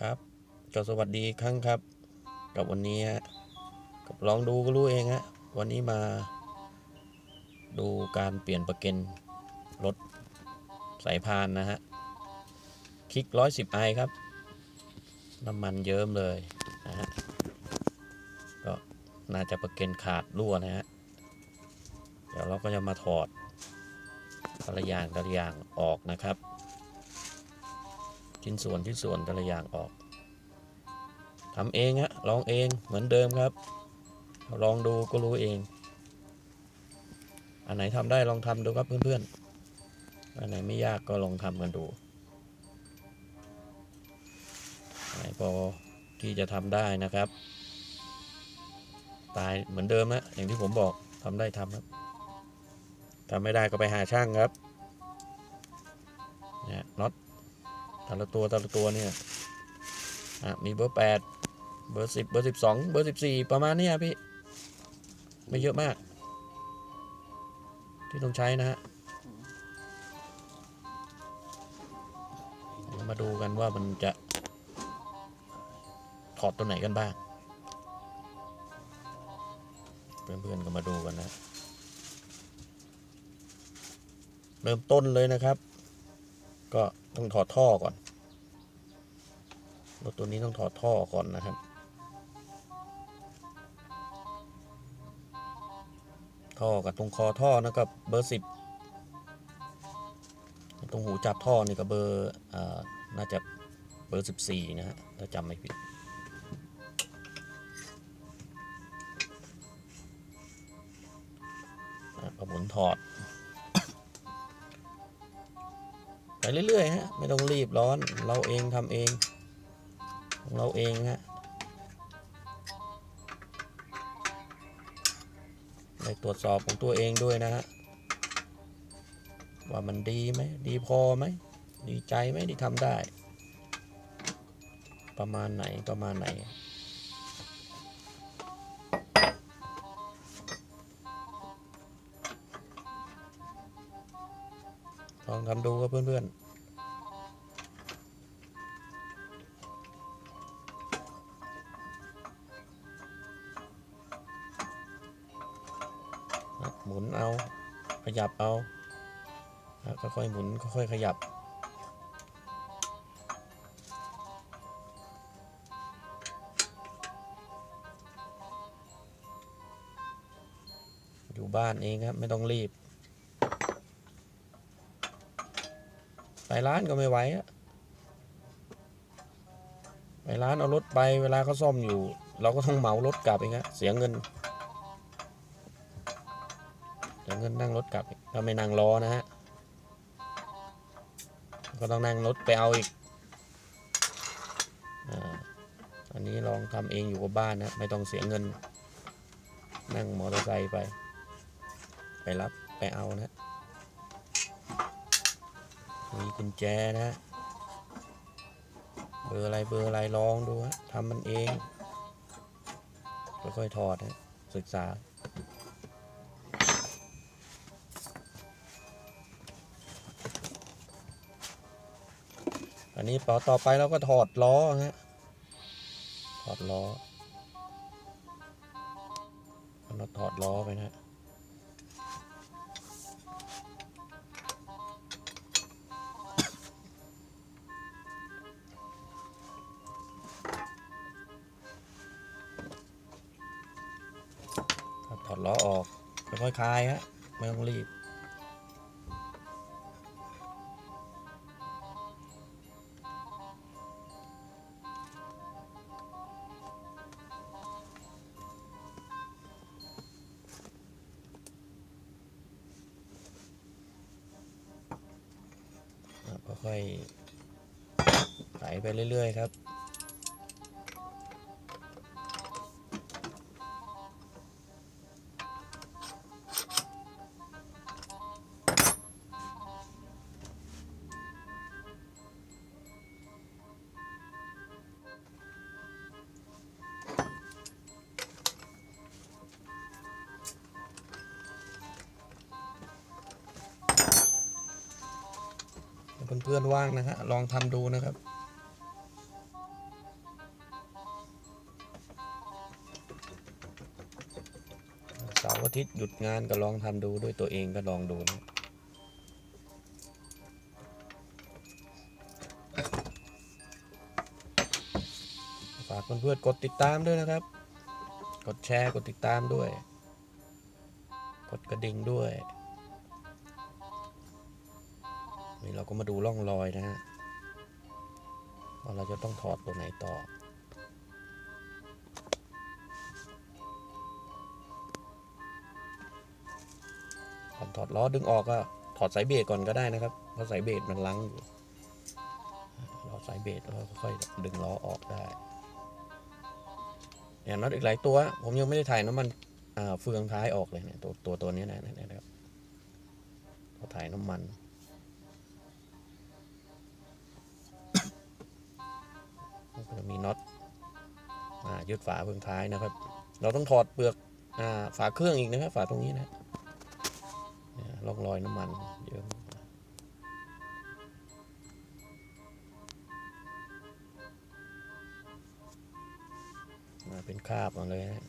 ครับก็สวัสดีครั้งครับ กับวันนี้ฮะกับลองดูก็รู้เองฮะวันนี้มา ดูการเปลี่ยนประเกันรถสายพานนะฮะคลิกร้อยสิบไอครับ น้ำมันเยิ้มเลยนะฮะก็น่าจะประเกันขาดรั่วนะฮะเดี๋ยวเราก็จะมาถอดแต่ละอย่างแต่ละอย่างออกนะครับ ชิ้นส่วนที่ส่วนแต่ละอย่างออกทำเองฮะลองเองเหมือนเดิมครับ ลองดูก็รู้เอง อันไหนทำได้ลองทำดูครับเพื่อนๆอันไหนไม่ยากก็ลองทำกันดูอไหนพอที่จะทำได้นะครับ ตายเหมือนเดิมนะอย่างที่ผมบอกทำได้ทำครับทำไม่ได้ก็ไปหาช่างครับ แต่ละตัวแต่ละตัวเนี่ยอะมีเบอร์แปดเบอร์สิบเบอร์สิบสองเบอร์สิบสี่ประมาณนี้พี่ ไม่เยอะมาก ที่ต้องใช้นะฮะมาดูกันว่ามันจะ ถอดตัวไหนกันบ้าง เพื่อนๆก็มาดูกันนะ เริ่มต้นเลยนะครับ ก็ต้องถอดท่อก่อน รถตัวนี้ต้องถอดท่อก่อนนะครับ ท่อกับตรงคอท่อนะครับเบอร์สิบตรงหูจับท่อนี่ก็เบอร์อน่าจะเบอร์สิบสี่นะฮะ ถ้าจำไม่ผิดอะมุนถอด ไปเรื่อย ๆ ฮะ ไม่ต้องรีบร้อน เราเองทำเอง ของเราเองฮะไปตรวจสอบของตัวเองด้วยนะฮะว่ามันดีไหมดีพอไหมดีใจไหมที่ทำได้ ประมาณไหนประมาณไหนลองทำดูครับเพื่อนๆ ยับเอาค่อยๆหมุนค่อยๆขยับอยู่บ้านเองครับ ไม่ต้องรีบ ไปร้านก็ไม่ไหวอะไปร้านเอารถไปเวลาเขาซ่อมอยู่ เราก็ต้องเหมารถกลับเองฮะเสียเงิน เสียเงินนั่งรถกลับอีกถ้าไม่นั่งรอนะฮะ ก็ต้องนั่งรถไปเอาอีกอันนี้ลองทำเองอยู่กับบ้านนะไม่ต้องเสียเงิน นั่งมอเตอร์ไซค์ไป ไปรับไปเอานะมีกุญแจนะเบอร์อะไรเบอร์อะไรลองดูฮะทำมันเองค่อยๆถอดฮะศึกษา อันนี้ต่อต่อไปเราก็ถอดล้อฮะถอดล้อเราถอดล้อไปนะถอดล้อออกค่อยๆคลายฮะไม่ต้องรีบ ค่อยๆไหลไปเรื่อย ๆ ครับ เพื่อนๆว่างนะฮะลองทำดูนะครับสาวอาทิตย์หยุดงานก็ลองทำดูด้วยตัวเองก็ลองดูนะฝากเพื่อนๆกดติดตามด้วยนะครับ กดแชร์กดติดตามด้วย กดกระดิ่งด้วย นี่เราก็มาดูร่องรอยนะฮะว่าเราจะต้องถอดตัวไหนต่อก่อนถอดล้อดึงออกก็ถอดสายเบรกก่อนก็ได้นะครับเพราะสายเบรกมันลังอยู่ราสายเบรกแล้วค่อยดึงล้อออกได้เนี่ยน็อตอีกหลายตัว ผมยังไม่ได้ถ่ายน้ำมันเฟืองท้ายออกเลยเนี่ยตัวตัวตัวนี้นะเนี่ยนะครับเราถ่ายน้ำมัน มีน็อตยึดฝาเฟืองท้ายนะครับ เราต้องถอดเปลือกอฝาเครื่องอีกนะครับ ฝาตรงนี้นะเนี่ยร่องรอยน้ำมันเยอะมาเป็นคราบมาเลยนะ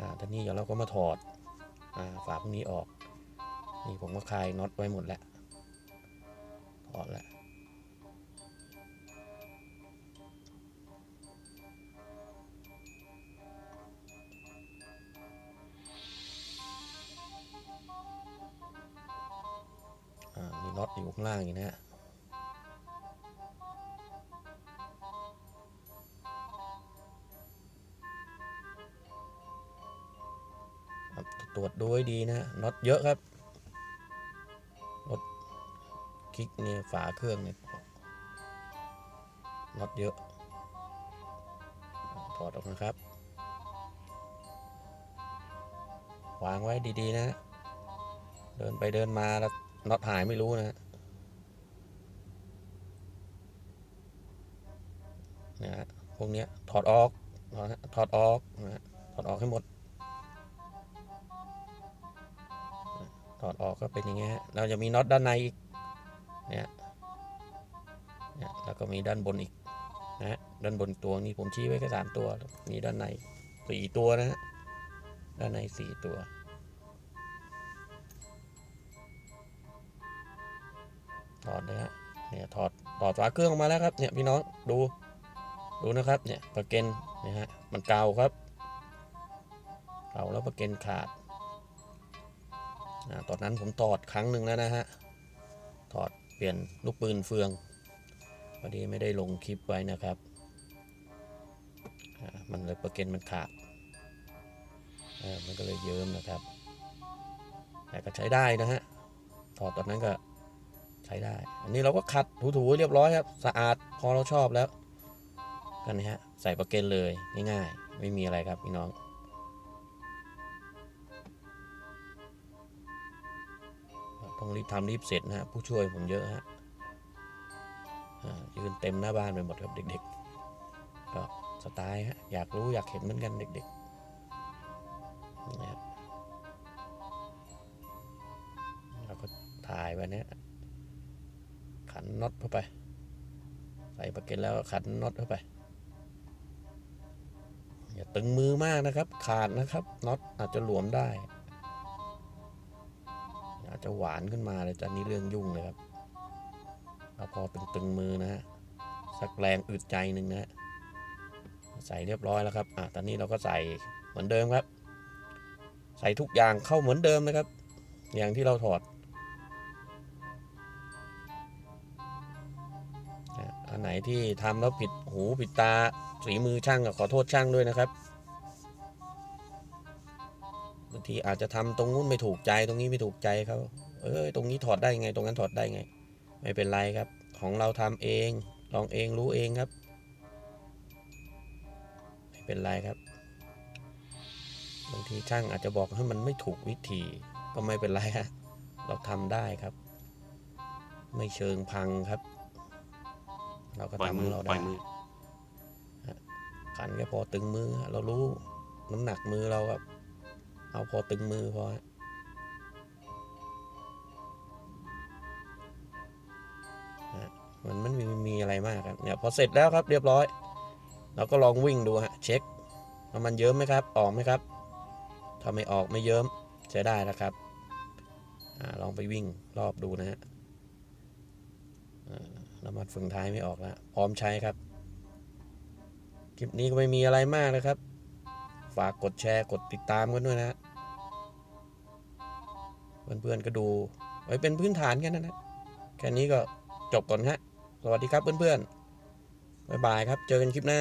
อ่าทีนี้เดี๋ยวเราก็มาถอด ฝาพวกนี้ออก นี่ผมก็คลายน็อตไว้หมดแล้วถอดแล้วมีน็อตอยู่ข้างล่างอีกนะฮะ วจดูให้ดีนะน็อตเยอะครับรถคลิกเนี่ยฝาเครื่องเนี่ยน็อตเยอะถอดออกนะครับวางไว้ดีๆนะ เดินไปเดินมาแล้วน็อตหายไม่รู้นะเนี่ยฮะพวกเนี้ยถอดออกนะถอดออกนะถอดออกให้หมด อดออกก็เป็นอย่างเงี้ยฮะเราจะมีน็อตด้านในอีกเนี่ยเนี่ยแล้วก็มีด้านบนอีกนะด้านบนตัวนี้ผมชี้ไว้แค่สามตัวมีด้านในสี่ตัวนะฮะด้านในสี่ตัวถอดเลยฮะเนี่ยถอดถอดฝาเครื่องออกมาแล้วครับเนี่ยพี่น้องดูดูนะครับเนี่ยประเก็นเนี่ยฮะมันเก่าครับเก่าแล้วประเก็นขาด ตอนนั้นผมถอดครั้งหนึ่งแล้วนะฮะถอดเปลี่ยนลูกปืนเฟืองพอดีไม่ได้ลงคลิปไว้นะครับอ่ามันเลยประเก็นมันขาดอ่ามันก็เลยเยิ้มนะครับ แต่ก็ใช้ได้นะฮะถอดตอนนั้นก็ใช้ได้ อันนี้เราก็ขัดถูๆเรียบร้อยครับ สะอาดพอเราชอบแล้ว กันนะฮะ ใส่ประเก็นเลยง่ายๆ ไม่มีอะไรครับพี่น้อง ต้องรีบทำรีบเสร็จนะฮะผู้ช่วยผมเยอะฮะยืนเต็มหน้าบ้านไปหมดครับเด็กๆก็สไตล์ฮะอยากรู้อยากเห็นเหมือนกันเด็กๆนี่ครับเราก็ถ่ายไปเนี้ยขันน็อตเข้าไป ใส่ประเก็นแล้วขันน็อตเข้าไปอย่าตึงมือมากนะครับ ขาดนะครับน็อตอาจจะหลวมได้ จะหวานขึ้นมาเลยจะนี่เรื่องยุ่งเลยครับแล้วพอตึงๆมือนะฮะสักแรงอึดใจหนึ่งนะฮะใส่เรียบร้อยแล้วครับอะตอนนี้เราก็ใส่เหมือนเดิมครับ ใส่ทุกอย่างเข้าเหมือนเดิมนะครับ อย่างที่เราถอดนะอันไหนที่ทำแล้วผิดหูผิดตาสีมือช่างก็ขอโทษช่างด้วยนะครับ ทีอาจจะทำตรงนู้นไม่ถูกใจตรงนี้ไม่ถูกใจเขาเอ้ยตรงนี้ถอดได้ไง ตรงนั้นถอดได้ไง ไม่เป็นไรครับ ของเราทำเองลองเองรู้เองครับ ไม่เป็นไรครับบางทีช่างอาจจะบอกให้มันไม่ถูกวิธีก็ไม่เป็นไรฮะเราทำได้ครับ ไม่เชิงพังครับ เราก็ปล่อยทำขมือองเราปล่ได้อยมือขันแค่พอตึงมือเรารู้น้ำหนักมือเราครับ เอาพอตึงมือพอฮะมันมันม่มีอะไรมากครับเนี่ยพอเสร็จแล้วครับเรียบร้อย เราก็ลองวิ่งดูฮะเช็คน้ำมันเยิ้มไหมครับ ออกไหมครับถ้าไม่ออกไม่เยิ้มใช้ได้นะครับอาลองไปวิ่งรอบดูนะฮะอ่าน้ำมันฝึงท้ายไม่ออกแล้วพร้อมใช้ครับคลิปนี้ก็ไม่มีอะไรมากนะครับ ฝากกดแชร์กดติดตามกันด้วยนะฮะ เพื่อนๆก็ดู ไว้เป็นพื้นฐานแค่นั้นนะแค่นี้ก็จบก่อนฮะ สวัสดีครับเพื่อนๆบ๊ายบายครับ เจอกันคลิปหน้า